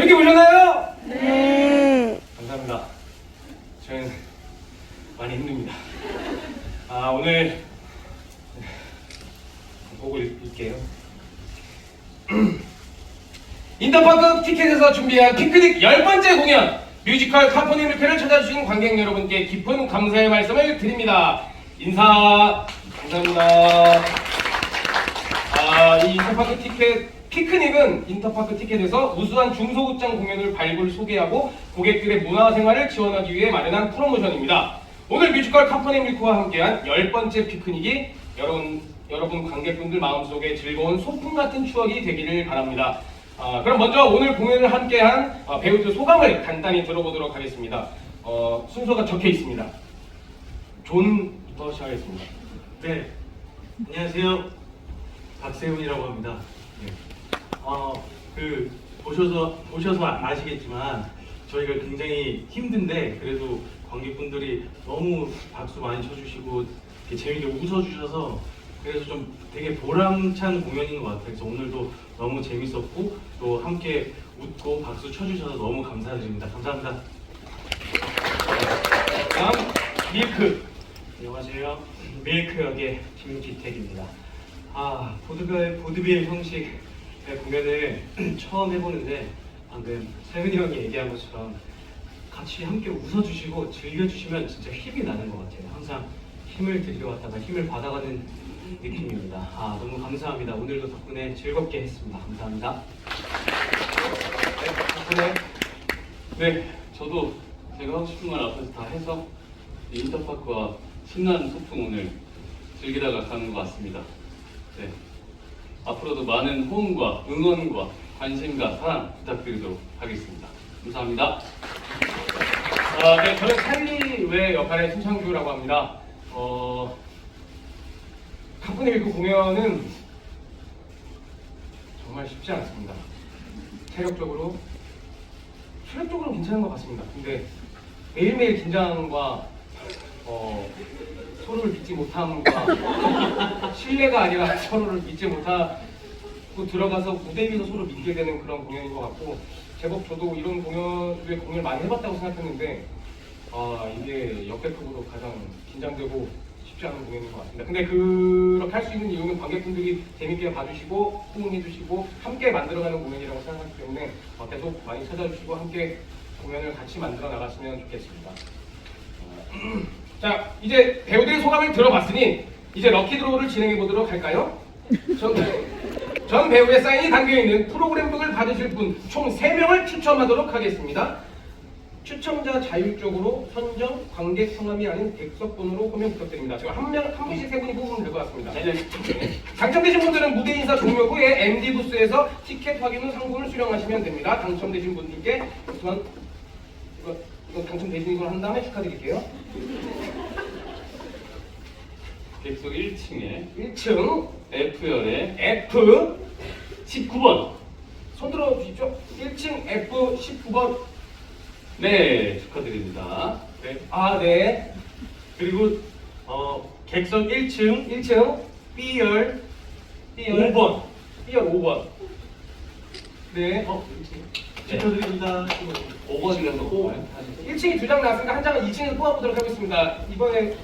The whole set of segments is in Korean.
재밌게 보셨나요? 네. 감사합니다. 저는 많이 힘듭니다. 아 오늘 곡을 읽게요. 인터파크 티켓에서 준비한 피크닉 열 번째 공연 뮤지컬 카포니 밀크를 찾아주신 관객 여러분께 깊은 감사의 말씀을 드립니다. 인사 감사합니다. 아, 이 인터파크 티켓 피크닉은 인터파크 티켓에서 우수한 중소극장 공연을 발굴 소개하고 고객들의 문화생활을 지원하기 위해 마련한 프로모션입니다. 오늘 뮤지컬 카퍼네 밀크와 함께한 열 번째 피크닉이 여러분 여러분 관객분들 마음속에 즐거운 소풍 같은 추억이 되기를 바랍니다. 아, 그럼 먼저 오늘 공연을 함께한 어, 배우들 소감을 간단히 들어보도록 하겠습니다. 어, 순서가 적혀 있습니다. 존부터 시작하겠습니다. 네, 안녕하세요. 박세훈이라고 합니다. 네. 어, 그 보셔서 보셔서 아시겠지만 저희가 굉장히 힘든데 그래도 관객분들이 너무 박수 많이 쳐주시고 이렇게 재밌게 웃어주셔서 그래서 좀 되게 보람찬 공연인 것 같아요. 그래서 오늘도 너무 재밌었고 또 함께 웃고 박수 쳐주셔서 너무 감사드립니다. 감사합니다. 다음 밀크. 안녕하세요. 밀크 역의 김기택입니다. 아 보드빌 보드빌 형식 의 공연을 처음 해보는데 방금 세훈이 형이 얘기한 것처럼 같이 함께 웃어주시고 즐겨주시면 진짜 힘이 나는 것 같아요. 항상 힘을 들여왔다가 힘을 받아가는 느낌입니다. 아 너무 감사합니다. 오늘도 덕분에 즐겁게 했습니다. 감사합니다. 네, 네, 저도 제가 하고 싶은 말 앞에서 다 해서 이 인터파크와 신나는 소풍 오늘 즐기다가 가는 것 같습니다. 네, 앞으로도 많은 호응과 응원과 관심과 사랑 부탁드리도록 하겠습니다. 감사합니다. 아, 네, 저는 찰리 외 역할의 신창규라고 합니다. 어, 카푸네 밀크 공연은 정말 쉽지 않습니다. 체력적으로, 체력적으로 괜찮은 것 같습니다. 근데 매일매일 긴장과 어, 서로를 믿지 못함과 신뢰가 아니라 서로를 믿지 못하고 들어가서 무대 위에서 서로 믿게 되는 그런 공연인 것 같고 제법 저도 이런 공연 왜 공연을 많이 해봤다고 생각했는데 아 이게 역대급으로 가장 긴장되고 쉽지 않은 공연인 것 같습니다. 근데 그렇게 할 수 있는 이유는 관객분들이 재밌게 봐주시고 호응해주시고 함께 만들어가는 공연이라고 생각하기 때문에 어, 계속 많이 찾아주시고 함께 공연을 같이 만들어 나갔으면 좋겠습니다. 자, 이제 배우들의 소감을 들어봤으니 이제 럭키드로우를 진행해 보도록 할까요? 전, 전 배우의 사인이 담겨 있는 프로그램북을 받으실 분 총 3명을 추첨하도록 하겠습니다. 추첨자 자율적으로 선정, 관객 성함이 아닌 객석번호로 호명 부탁드립니다. 제가 한 명, 한 분씩 세 분이 뽑으면 될 것 같습니다. 네. 당첨되신 분들은 무대 인사 종료 후에 MD 부스에서 티켓 확인 후 상품을 수령하시면 됩니다. 당첨되신 분들께 우선 이거, 이거 당첨되신 걸 한 다음에 축하드릴게요. 객석 1층에 1층 F열에 F 19번 손 들어 주십시오. 1층 F 19번. 네 축하드립니다. 네. 아, 네. 그리고 어, 객석 1층 1층 B열 B열 5번. B열 5번. 네. 어, 축하드립니다. 5번이라서 뽑아요. 1층이 두 장 나왔으니까 한 장은 2층에서 뽑아보도록 하겠습니다. 이번에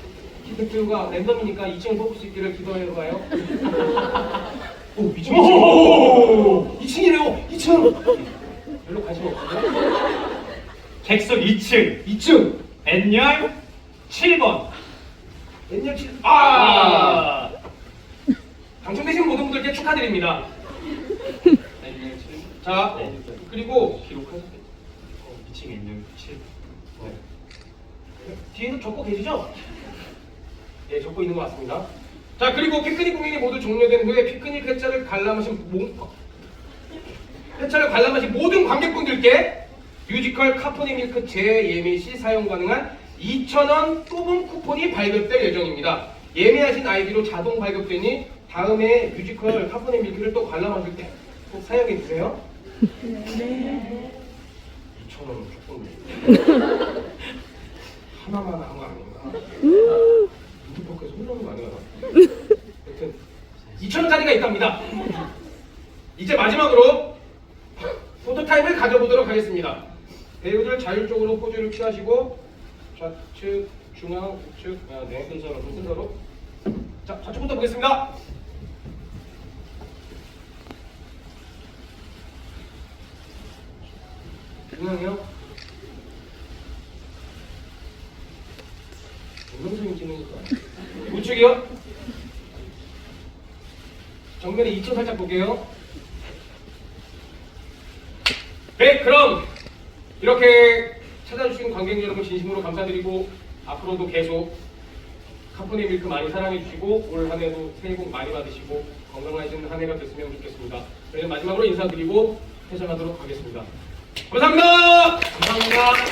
기대표가 랜덤이니까 2층을 뽑을 수 있기를 기도해봐요. 오, 2층, 2층. 2층이래요, 2층. 별로 관심 없어요. 객석 2층 2층. N열 7번. N열 7. 아! 당첨되신 모든 분들께 축하드립니다. 자, 그리고 기록하셨겠죠? 2층 N열 7. 뒤에서 적고 계시죠? 예, 적고 있는 것 같습니다. 자, 그리고 피크닉 공연이 모두 종료된 후에 피크닉 회차를 관람하신 모, 회차를 관람하신 모든 관객분들께 뮤지컬 카포니 밀크 재예매 시 사용 가능한 2,000원 뽑은 쿠폰이 발급될 예정입니다. 예매하신 아이디로 자동 발급되니 다음에 뮤지컬 카포니 밀크를 또 관람하실 때 꼭 사용해 주세요. 네. 2,000원 조금 하나만 한 거 아닌가? 유튜버께서 혼나는 거 아닌가? 여튼 2,000원짜리가 있답니다. 이제 마지막으로 포토타임을 가져보도록 하겠습니다. 자율적으로 포즈를 취하시고 좌측, 중앙, 우측, 아, 네, 순서로, 그 순서로. 자, 좌측부터 보겠습니다. 중앙이요. 동영상이 찍으니까. 우측이요. 정면에 2층 살짝 볼게요. 네, 그럼 이렇게 찾아주신 관객 여러분 진심으로 감사드리고 앞으로도 계속 카푸네 밀크 많이 사랑해 주시고 올 한 해도 새해 복 많이 받으시고 건강하신 한 해가 됐으면 좋겠습니다. 마지막으로 인사드리고 퇴장하도록 하겠습니다. 감사합니다. 감사합니다.